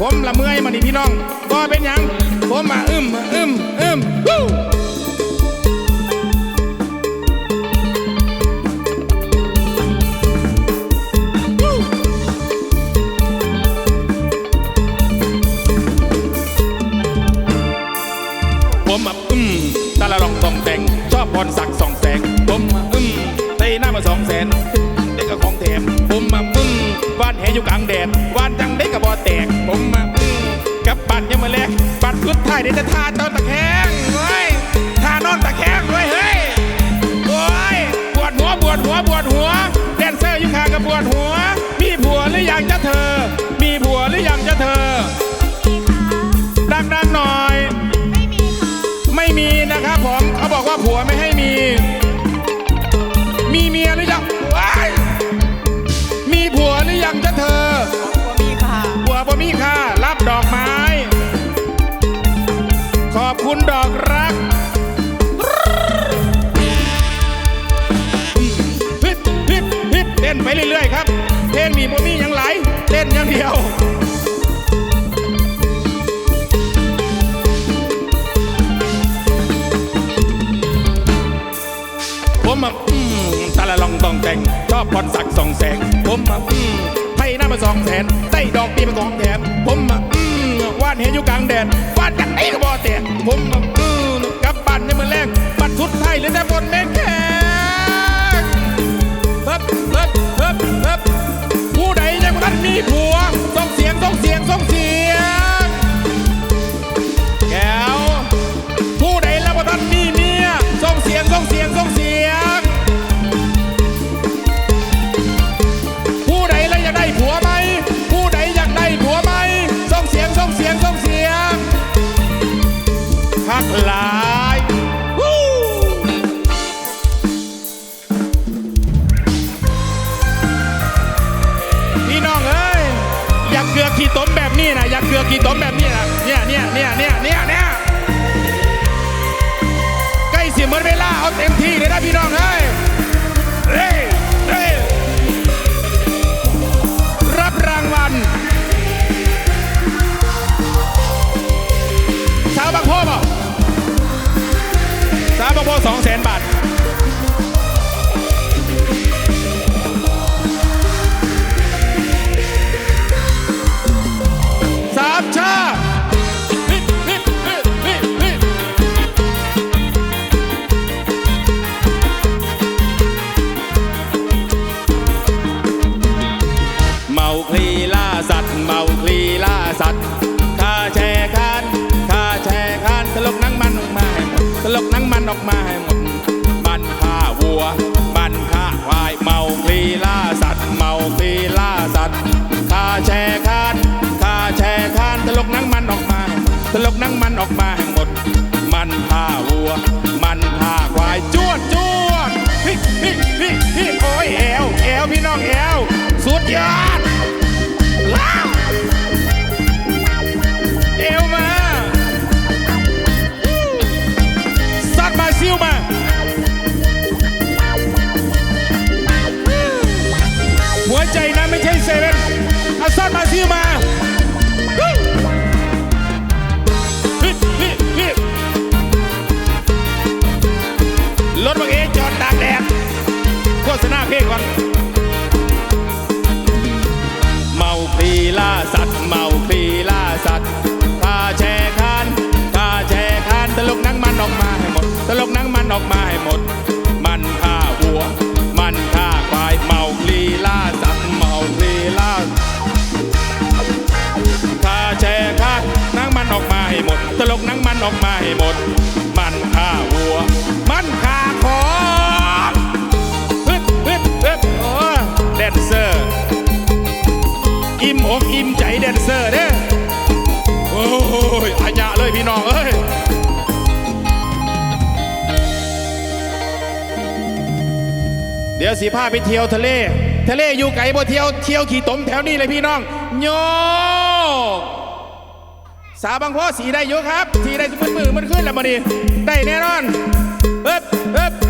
ผมละเมื่อยมานี่พี่น้องก็เป็นยัง ผมมาอึมอึมอึมฮู้ผมมาอึมตาละรองต้องแต่งชอบพรสักดิ์สองแสง ผมมาอึมใส่หน้ามาสองแสนเด็กก็ของแถมผมมาอึมวานแหอยู่กลางแดดวานจัง แตกผมมาอึมกับบัตรยังมาแลกบัตรสุดท้ายเดี๋ยวจะทาเจ้าตะแคงเฮ้ยทานอนตะแคงเว้ยเฮ้ยโอ้ยปวดหัวปวดหัวปวดหัวแดนเซอร์อยู่ข้างกับปวดหัว มีผัวหรือยังจะเธอ มีผัวหรือยังจะเธอดังๆหน่อย ไม่มีค่ะไม่มีนะครับผมเขาบอกว่าผัวไม่ให้มี มีเมียหรือยัง คุณดอกรักฮึดฮึดฮึดเต้นไปเรื่อยๆครับเพลงนี้บ่มีอย่างไรเต้นอย่างเดียวผมมาอืมตาละลองต้องแต่ง ชอบพรสักสองแสง ผมมาอืมให้หน้ามาสองแสนได้ดอกปีมาของแถมผมมาานเห็นอยู่กลางแดดวานกันไอ้กระบอกแตะผมมาอืมกลับบ้านในเมืองแรงบัตรทุดไทยหรือแต่บนเมฆแขกเฮิบเฮิบเฮิบเฮิบผู้ใดยังบ่ทันมีผัวส่งเสียงเสียง กเกลือขี้ต้มแบบนี้นะอยากเกลือขี้ต้มแบบนี้นะเนี่ยเนี่ยเนี่ยเนี่ยเนี่ยเนี่ยใกล้เสียหมดเวลาเอาเต็มที่เลยนะพี่น้องเอ้ยเร่เร่รับรางวัลสาวบางโพเปล่าสาวบางโพสองแสนบาท ว มันฆ่าควายเมาคลีล่าสัตว์ เมาคลีล่าสัตว์ข้าแช่คานข้าแช่คานตลกนั่งมันออกมาตลกนั่งมันออกมาให้หมด มันฆ่าวัว มันฆ่าควายจวดจวดพี่พี่พี่พี่โอ้ยแอวแอวพี่น้องแอวสุดยอด เพลงก่อนเมาคลีล่าสัตว์เมาคลีล่าสัตว์ข้าแช่คานข้าแช่คานตลกนังมันออกมาให้หมด ตลกนังมันออกมาให้หมด มันฆ่าวัว มันฆ่าควายเมาคลีล่าสัตว์เมาคลีล่าข้าแช่คานนังมันออกมาให้หมด ตลกนังมันออกมาให้หมด อิ่มอกอิ่มใจแดนเซอร์เด้โอ้ยอาญะเลยพี่น้องเอ้ยเดี๋ยวสีผ้าไปเที่ยวทะเล ทะเลอยู่ไกลบ่เที่ยวเที่ยวขี่ตมแถวนี้เลยพี่น้อง โยสาวบางพ่อสีได้อยู่ครับ สีได้มือมือมันขึ้นแล้วมาดิได้แน่นอนเฮ้บเฮ้บ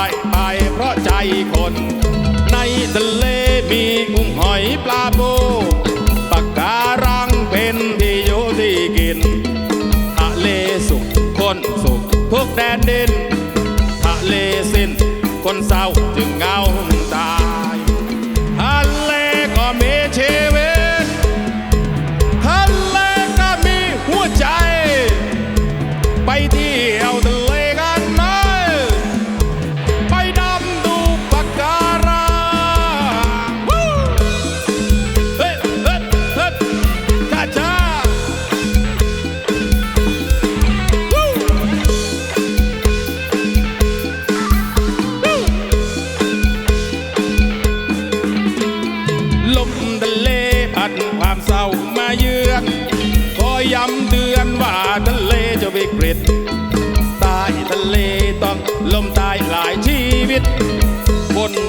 ายไปเพราะใจคน ในทะเลมีกุ้งหอยปลาปูปากการังเป็นที่อยู่ที่กิน ทะเลสุขคนสุขทุกแดนดิน ทะเลสิ้นคนเศร้าจึงเงา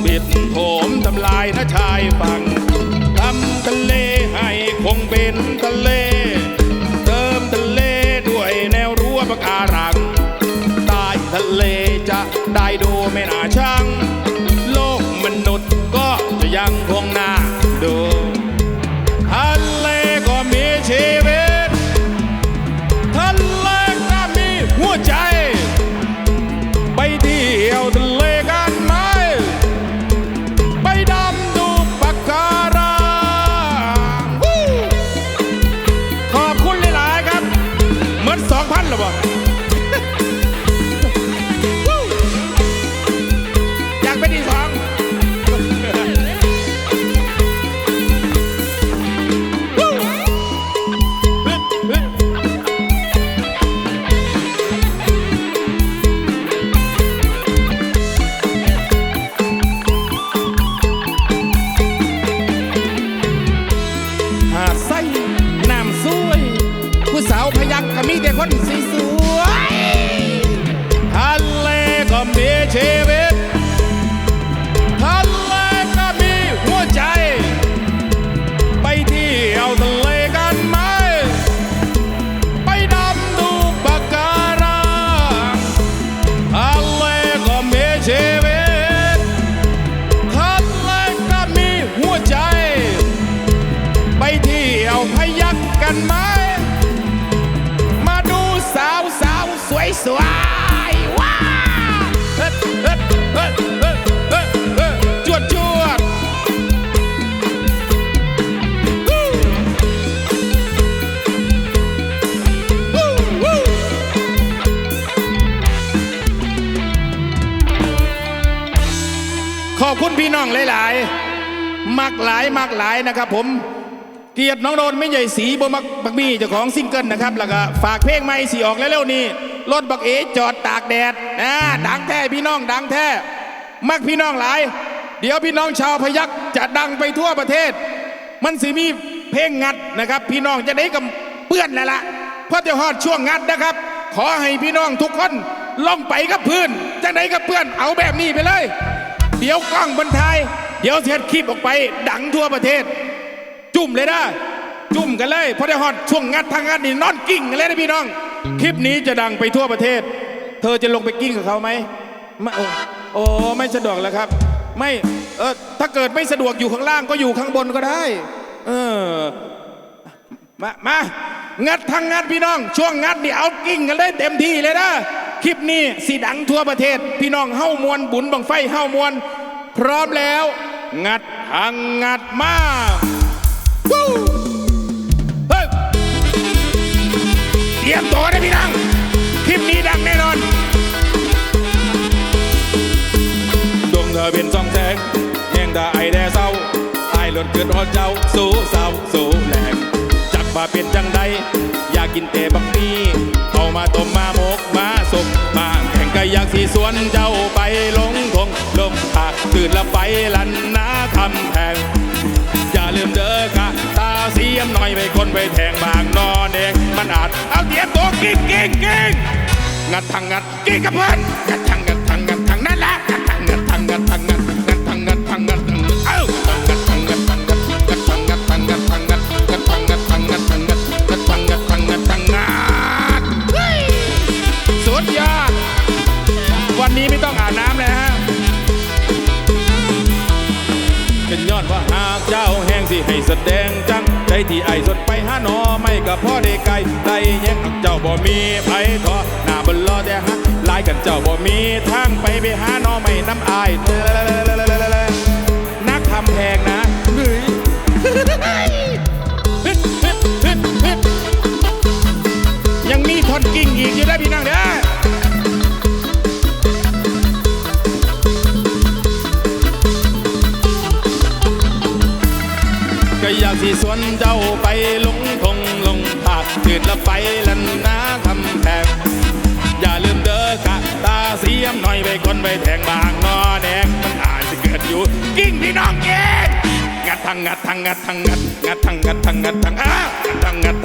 บิดโถมทำลายนะชายฝั่งทำทะเลให้คงเป็นทะเล เติมทะเลด้วยแนวรั้วปะการังใต้ทะเลจะได้ดูไม่น่า พี่น้องหลายๆมักหลายมักหลายนะครับ ผมเกียรติน้องโดนไม่ใหญ่สีบมักบักมี่เจ้าของซิงเกิลนะครับแล้วก็ฝากเพลงใหม่สีออกแล้วๆนี่รถบักเอจอดตากแดดนะดังแท้พี่น้องดังแท้มักพี่น้องหลาย เดี๋ยวพี่น้องชาวพยักจะดังไปทั่วประเทศ มันสิมีเพลงงัดนะครับ พี่น้องจะได้กับเปื้อนแล้วล่ะเพราะจะฮอดช่วงงัดนะครับ ขอให้พี่น้องทุกคนล่องไปกับพื้นจังไดกับเพื่อนเอาแบบนี้ไปเลย เดี๋ยวกล้องบนไทย เดี๋ยวเทดคลิปออกไป ดังทั่วประเทศ จุ่มเลยนะจุ่มกันเลยเพราะได้ฮอดช่วงงัดทางงัดนี่นอนกิ้งกันเลยนะพี่น้อง คลิปนี้จะดังไปทั่วประเทศ เธอจะลงไปกิ้งกับเขาไหมไม่โอ้โอ้ไม่สะดวกแล้วครับ ไม่เออถ้าเกิดไม่สะดวกอยู่ข้างล่างก็อยู่ข้างบนก็ได้ เออมามางัดทางงัดพี่น้อง ช่วงงัดนี่เอากิ้งกันเลยเต็มที่เลยนะ คลิปนี้สีดังทั่วประเทศ พี่น้องเฮ้ามวนบุญบังไฟเฮ้ามวนพร้อมแล้ว งัดทางงัดมาวู้เฮ้ยเตรียมตัวนะพี่น้องคลิปนี้ดังแน่นอนดวงเธอเป็นสองแสงแห่งตาไอแดเศร้าไอหลดเกิดฮอดเจ้าสู้เศร้าสู้แหลงจักว่าเป็นจังใดอยากกินแต่บักนี้เอามาต้มมา สุกมาแข่งก็อยากสีสวนเจ้าไปลงทงลงผาตื่นละไปลันนาคำแพงอย่าลืมเด้อค่ะตาเสียมหน่อยไปคนไปแทงบางนอนเองมันอาจเอาเตียตัวกิ้งกิ้งกิ้งงัดทางงัดกิ้งกับเพื่อนงัดทาง ให้แสดงจังใจที่ไอสดไปหาหนอไม่กับพ่อได้ไกลได้แย่งเจ้าบ่มีไผทอหน้าบนรอแต่หักลายกันเจ้าบ่มีทางไปไปหาหนอไม่น้ำอายนักทำแพงนะเฮ้ยยังมีทอนกิ่งอีกอยู่ได้พี่น้องเด้อ อยากสิสวนเจ้าไปลงทงลงผาดถืดละไปลันนาทำแทงอย่าลืมเด้อกะตาเสียมหน่อยไปคนไปแทงบางนอแดงมันอาจจะเกิดอยู่ กิ้งพี่น้องเองงัดทางงัดทางงัดทางงัดงัดทางงัดทางงัดทังอ้างัดทางงัด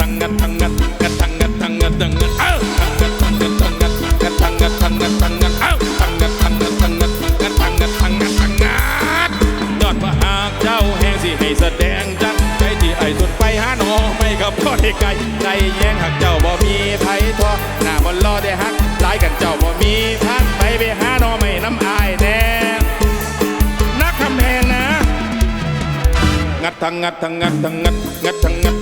ไกลใจแย่งหักเจ้าบ่มีไผทอหน้าบ่รอได้หักหลายกันเจ้าบ่มีทางไปไปหาหนอไม่น้ำอายแน่นักคำแพงนะ งัดทางงัดทางงัดทางงัดงัดทางงัด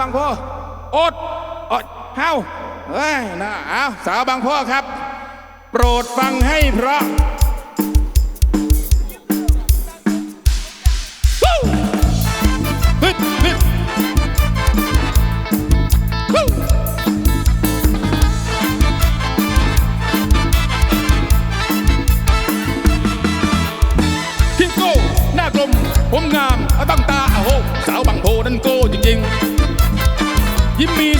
บางพ่ออดอดเฮาเฮ้ยนะอ้าวสาวบางพ่อครับ โปรดฟังให้เพราะ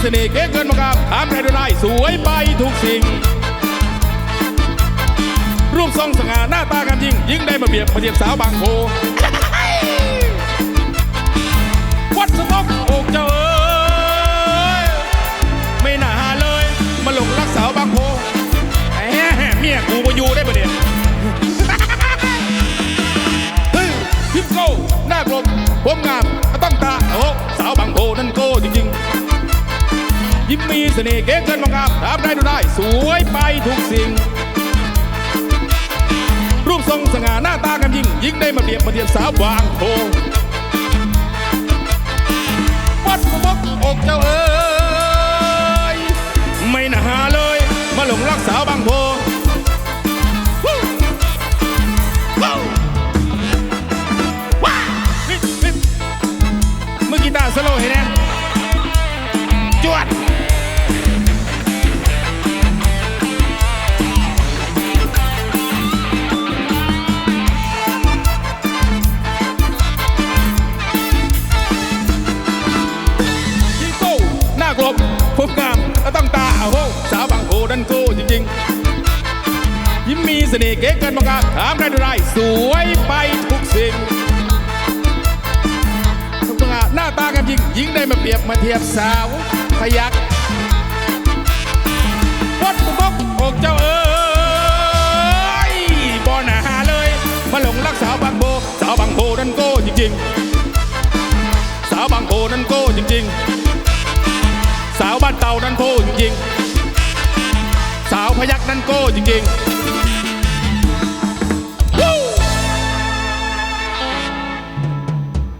สน่ห์เก๋เกินมากครับถามใครดูได้สวยไปทุกสิ่ง รูปทรงสง่าหน้าตากันยิ่งยิ่งได้มาเบียบมาเทียบสาวบางโพวัดสต๊อกอกเจ้าเอ้ยไม่น่าหาเลย มาหลงรักสาวบางโพแหมเมียกูมาอยู่ได้ประเนี่ยเฮ้ยพิมโก้หน้ากลมผมงาม ยิ้มมีเสน่ห์เก๋เกินมองามทำได้ดูได้ สวยไปทุกสิ่ง รูปทรงสง่าหน้าตากันยิ่ง ยิ่งได้มาเรียบมาเทียบสาวบางโพวัดมบกอกเจ้าเอ๋ยไม่น่าหาเลย มาหลงรักสาวบางโพ สวยไปทุกสิ่งทุกงานหน้าตากันยิงยิงได้มาเปรียบมาเทียบสาวพยักวัดปุ๊บอกเจ้าเอ้ยบอหนาหาเลย มาหลงรักสาวบางโพสาวบางโพดันโก้จริงๆ สาวบางโพนั้นโก้จริงๆ สาวบ้านเต่านั้นโก้จริงๆ สาวพยักนั้นโก้จริงๆ